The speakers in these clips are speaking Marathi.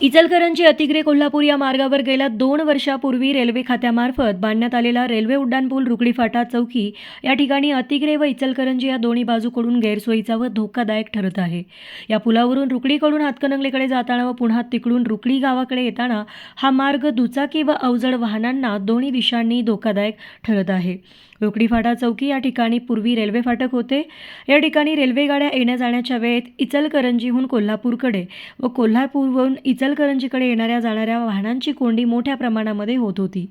इचलकरंजी अतिग्रे कोल्हापूर या मार्गावर गेल्या दोन वर्षापूर्वी रेल्वे खात्यामार्फत बांधण्यात आलेला रेल्वे उड्डाणपूल रुकडी फाटा चौकी या ठिकाणी अतिग्रे व इचलकरंजी या दोन्ही बाजूकडून गैरसोयीचा व धोकादायक ठरत आहे. या पुलावरून रुकडीकडून हातकणंगलेकडे जाताना व पुन्हा तिकडून रुकडी गावाकडे येताना हा मार्ग दुचाकी व अवजड वाहनांना दोन्ही दिशांनी धोकादायक ठरत आहे. रुकडी फाटा चौकी या ठिकाणी पूर्वी रेल्वे फाटक होते. या ठिकाणी रेल्वे गाड्या येण्या जाण्याच्या वेळेत इचलकरंजीहून कोल्हापूरकडे व कोल्हापूरवरून इचलकरंजीकडे येणाऱ्या जाणाऱ्या वाहनांची कोंडी मोठ्या प्रमाणामध्ये होत होती.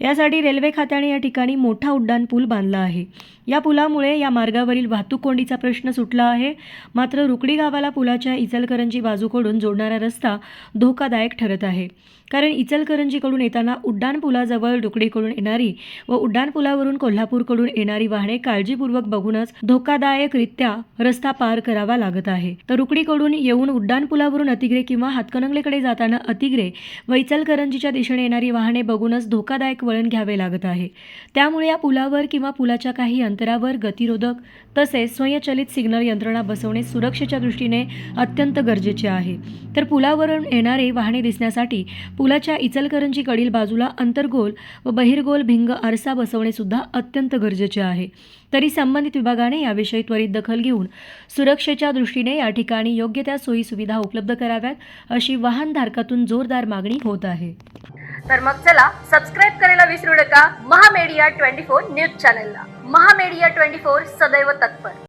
यासाठी रेल्वे खात्याने या ठिकाणी मोठा उड्डाण पूल बांधला आहे. या पुलामुळे या मार्गावरील वाहतूक कोंडीचा प्रश्न सुटला आहे. मात्र रुकडी गावाला पुलाच्या इचलकरंजी बाजूकडून जोडणारा रस्ता धोकादायक ठरत आहे. कारण इचलकरंजीकडून येताना उड्डाणपुलाजवळ रुकडीकडून येणारी व उड्डाणपुलावरून कोल्हापूरकडून येणारी वाहने काळजीपूर्वक बघूनच धोकादायकरित्या रस्ता पार करावा लागत आहे. तर रुकडीकडून येऊन उड्डाणपुलावरून अतिग्रे किंवा हातकणंगलेकडे जाताना अतिग्रे व इचलकरंजीच्या दिशेने येणारी वाहने बघूनच धोकादायक वळण घ्यावे लागत आहे. त्यामुळे या पुलावर किंवा पुलाच्या काही अंतरावर गतिरोधक तसेच स्वयंचलित सिग्नल यंत्रणा बसवणे सुरक्षेच्या दृष्टीने अत्यंत गरजेचे आहे. तर पुलावरून येणारे वाहने दिसण्यासाठी पुलाच्या इचलकरंजीकडील बाजूला अंतर्गोल व बहिर्गोल भिंग आरसा बसवणे सुद्धा अत्यंत गरजेचे आहे. तरी संबंधित विभागाने याविषयी त्वरित दखल घेऊन सुरक्षेच्या दृष्टीने या ठिकाणी योग्य त्या सोयी सुविधा उपलब्ध कराव्यात अशी वाहन वाहनधारकातून जोरदार मागणी होत आहे. तर मग चला सबस्क्राईब करायला विसरू नका. महामेडिया ट्वेंटी फोर न्यूज चॅनलला. महामेडिया ट्वेंटी फोर सदैव तत्पर.